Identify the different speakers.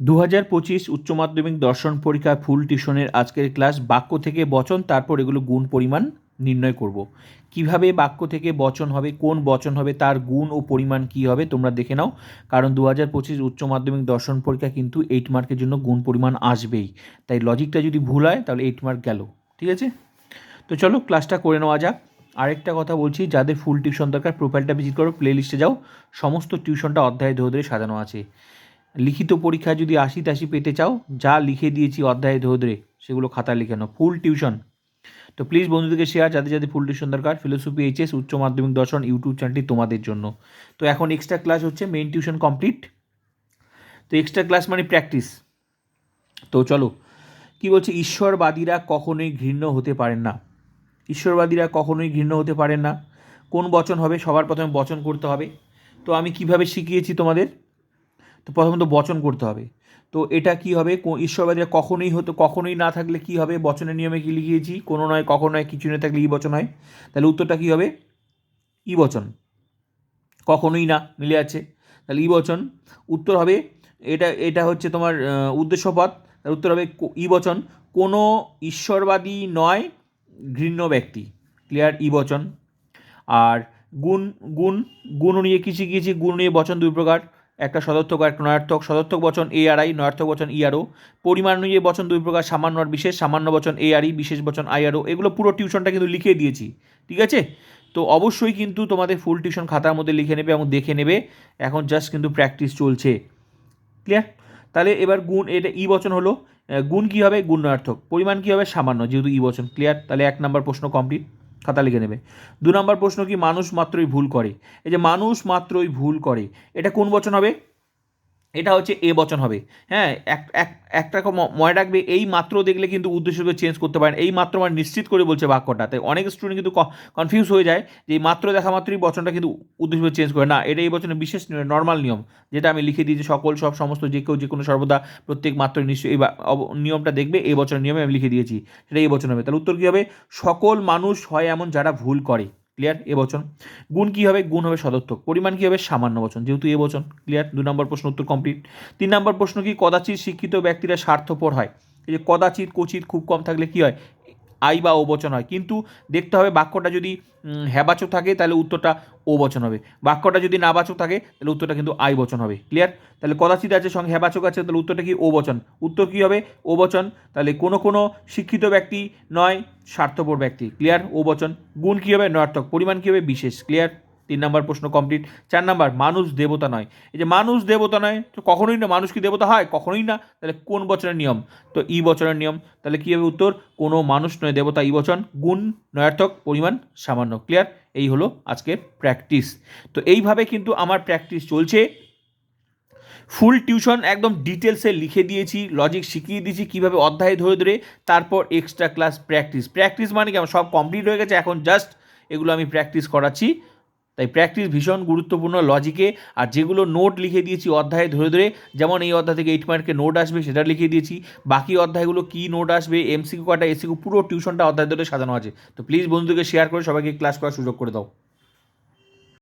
Speaker 1: দু হাজার পঁচিশ উচ্চ মাধ্যমিক দর্শন পরীক্ষা ফুল টিউশনের আজকের ক্লাস, বাক্য থেকে বচন, তারপর এগুলো গুণ পরিমাণ নির্ণয় করব। কীভাবে বাক্য থেকে বচন হবে, কোন বচন হবে, তার গুণ ও পরিমাণ কি হবে তোমরা দেখে নাও। কারণ দু হাজার পঁচিশ উচ্চ মাধ্যমিক দর্শন পরীক্ষা কিন্তু এইট মার্কের জন্য গুণ পরিমাণ আসবেই। তাই লজিকটা যদি ভুল হয়, তাহলে এইট মার্ক গেল। ঠিক আছে? তো চলো ক্লাসটা করে নেওয়া যাক। আরেকটা কথা বলছি, যাদের ফুল টিউশন দরকার প্রোফাইলটা ভিজিট করো প্লে লিস্টে যাও। সমস্ত টিউশনটা অধ্যায় ধরে ধরে সাজানো আছে। লিখিত পরীক্ষায় যদি আশি তাশি পেতে চাও, যা লিখে দিয়েছি অধ্যায়ে ধরে সেগুলো খাতা লিখে নাও। Full tuition. তো প্লিজ বন্ধুদেরকে শেয়ার যাদের যাদের ফুল টিউশন দরকার ফিলোসফি এইচএস উচ্চ মাধ্যমিক, দর্শন ইউটিউব চ্যানেলটি তোমাদের জন্য। তো এখন এক্সট্রা ক্লাস হচ্ছে মেইন টিউশন কমপ্লিট তো এক্সট্রা ক্লাস মানে প্র্যাকটিস তো চলো, কি বলছে? ঈশ্বরবাদীরা কখনোই ঘৃণ্য হতে পারেন না। ঈশ্বরবাদীরা কখনোই ঘৃণ্য হতে পারেন না। কোন বচন হবে? সবার প্রথমে বচন করতে হবে। তো আমি কীভাবে শিখিয়েছি তোমাদের? তো প্রথমত বচন করতে হবে। তো এটা কি হবে? ঈশ্বরবাদীরা কখনোই হতো কখনোই না থাকলে কি হবে? বচনের নিয়মে কি লিখিয়েছি? কোনো নয় কখনো নয় কিছু না থাকলে ই বচন হয়। তাহলে উত্তরটা কি হবে? ই বচন। কখনোই না মিলে আছে। তাহলে ই বচন। উত্তর হবে এটা এটা হচ্ছে তোমার আহ, উদ্দেশ্যপদ তার উত্তর হবে ই বচন। কোনো ঈশ্বরবাদী নয় ঘৃণ্য ব্যক্তি। ক্লিয়ার? ই বচন। আর গুণ গুণ গুণ নিয়ে কি শিখিয়েছি? গুণ নিয়ে বচন দুই প্রকার। একটা সদর্থক আর একটা নয়ার্থক। সদর্থক বচন এ আর আই নয়ার্থক বচন ই আরও পরিমাণ নিয়ে বচন দুই প্রকার, সামান্য আর বিশেষ। সামান্য বচন এ আর ই বিশেষ বচন আই আরও এগুলো পুরো টিউশনটা কিন্তু লিখে দিয়েছি, ঠিক আছে? তো অবশ্যই কিন্তু তোমাদের ফুল টিউশন খাতার মধ্যে লিখে নেবে এবং দেখে নেবে। এখন জাস্ট কিন্তু প্র্যাকটিস চলছে। ক্লিয়ার তাহলে এবার গুণ, এটা ই বচন হলো। গুণ কী হবে? গুণার্থক পরিমাণ কী হবে? সামান্য, যেহেতু ই বচন। ক্লিয়ার তাহলে এক নম্বর প্রশ্ন কমপ্লিট খাতা লিখে নেবে। দু নম্বর প্রশ্ন কি, মানুষ মাত্রই ভুল করে? এই যে, মানুষ মাত্রই ভুল করে, এটা কোন বচন হবে? এটা হচ্ছে এ বচন হবে। হ্যাঁ এক এক একটা মনে রাখবে, এই মাত্র দেখলে কিন্তু উদ্দেশ্য চেঞ্জ করতে পারেন। এই মাত্র মানে নিশ্চিত করে বলছে বাক্যটা। তাই অনেক স্টুডেন্ট কিন্তু কনফিউজ হয়ে যায় যে এই মাত্র দেখা মাত্রই বচনটা কিন্তু উদ্দেশ্য চেঞ্জ করে। না, এটা এই বচনের বিশেষ নর্মাল নিয়ম, যেটা আমি লিখে দিয়েছি, সকল, সব সমস্ত, যে কেউ যে কোনো সর্বদা প্রত্যেক মাত্র নিশ্চয়ই এই নিয়মটা দেখবে, এই বছরের নিয়মে আমি লিখে দিয়েছি, সেটা এই বচন হবে। তাহলে উত্তর কী হবে? সকল মানুষ হয় এমন যারা ভুল করে। ক্লিয়ার এ বচন। গুণ কী হবে? গুণ হবে সদর্থক পরিমাণ কী হবে? সামান্য বচন। যেহেতু এ বচন। ক্লিয়ার দু নম্বর প্রশ্ন উত্তর কমপ্লিট তিন নম্বর প্রশ্ন কি? কদাচিত শিক্ষিত ব্যক্তিরা স্বার্থপর হয়। এই যে কদাচিৎ কচিত খুব কম থাকলে কি হয়? আই বা ও বচন হয়। কিন্তু দেখতে হবে বাক্যটা যদি হ্যাবাচক থাকে, তাহলে উত্তরটা ও বচন হবে। বাক্যটা যদি নাবাচক থাকে, তাহলে উত্তরটা কিন্তু আই বচন হবে। ক্লিয়ার তাহলে কদাচিত আছে সঙ্গে হ্যাবাচক আছে, তাহলে উত্তরটা কি ও বচন? উত্তর কী হবে? ও বচন। তাহলে কোনো কোনো শিক্ষিত ব্যক্তি নয়, স্বার্থপর ব্যক্তি। ক্লিয়ার ও বচন। গুণ কী হবে? নয়ার্থক। পরিমাণ কী হবে? বিশেষ। ক্লিয়ার তিন নম্বর প্রশ্ন কমপ্লিট চার নম্বর, মানুষ দেবতা নয়। এই যে মানুষ দেবতা নয়, তো কখনোই না মানুষ কি দেবতা হয়? কখনোই না। তাহলে কোন বচনের নিয়ম? তো ই বচনের নিয়ম। তাহলে কী হবে উত্তর? কোনো মানুষ নয়, দেবতা ই বচন। গুণ নয়ার্থক, পরিমাণ সামান্য। ক্লিয়ার এই হলো আজকের প্র্যাকটিস তো এইভাবে কিন্তু আমার প্র্যাকটিস চলছে। ফুল টিউশন একদম ডিটেলসে লিখে দিয়েছি লজিক শিখিয়ে দিয়েছি, কীভাবে অধ্যায় ধরে ধরে তারপর এক্সট্রা ক্লাস প্র্যাকটিস প্র্যাকটিস মানে কি? আমার সব কমপ্লিট হয়ে গেছে। এখন জাস্ট এগুলো আমি প্র্যাকটিস করাচ্ছি। তাই প্র্যাকটিস ভীষণ গুরুত্বপূর্ণ লজিকে আর যেগুলো নোট লিখে দিয়েছি অধ্যায়ে ধরে ধরে, যেমন এই অধ্যায় থেকে এইট মার্কে নোট আসবে সেটা লিখে দিয়েছি, বাকি অধ্যায়গুলো কী নোট আসবে এমসিকিউ কটা এসিকিউ পুরো টিউশনটা অধ্যায় ধরে সাজানো আছে। তো প্লিজ বন্ধুদেরকে শেয়ার করে সবাইকে ক্লাস করার সুযোগ করে দাও।